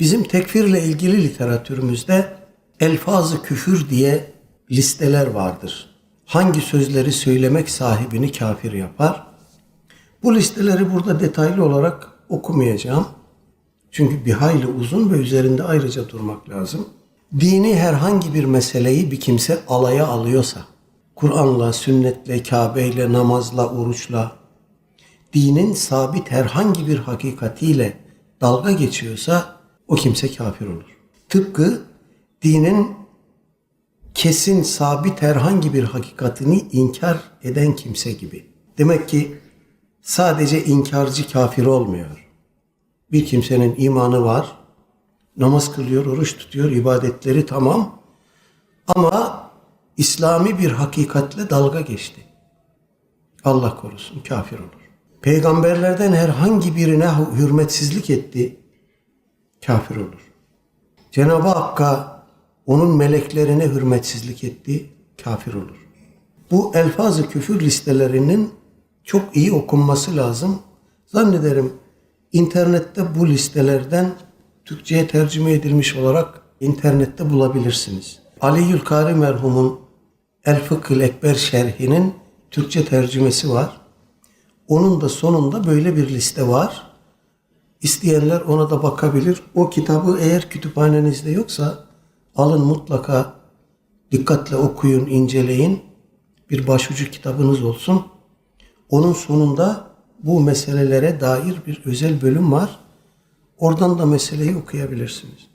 Bizim tekfirle ilgili literatürümüzde elfazı küfür diye listeler vardır. Hangi sözleri söylemek sahibini kafir yapar? Bu listeleri burada detaylı olarak okumayacağım. Çünkü bir hayli uzun ve üzerinde ayrıca durmak lazım. Dini herhangi bir meseleyi bir kimse alaya alıyorsa, Kur'an'la, sünnetle, Kabe'yle, namazla, oruçla, dinin sabit herhangi bir hakikatiyle dalga geçiyorsa o kimse kafir olur. Tıpkı dinin kesin sabit herhangi bir hakikatini inkar eden kimse gibi. Demek ki sadece inkarcı kafir olmuyor. Bir kimsenin imanı var, namaz kılıyor, oruç tutuyor, ibadetleri tamam ama İslami bir hakikatle dalga geçti. Allah korusun kafir olur. Peygamberlerden herhangi birine hürmetsizlik etti, kafir olur. Cenab-ı Hakk'a onun meleklerine hürmetsizlik etti, kafir olur. Bu elfaz-ı küfür listelerinin çok iyi okunması lazım. Zannederim internette bu listelerden Türkçe'ye tercüme edilmiş olarak internette bulabilirsiniz. Ali Yülkari merhumun El Fıkhıl Ekber şerhinin Türkçe tercümesi var. Onun da sonunda böyle bir liste var. İsteyenler ona da bakabilir. O kitabı eğer kütüphanenizde yoksa alın mutlaka dikkatle okuyun, inceleyin. Bir başucu kitabınız olsun. Onun sonunda bu meselelere dair bir özel bölüm var. Oradan da meseleyi okuyabilirsiniz.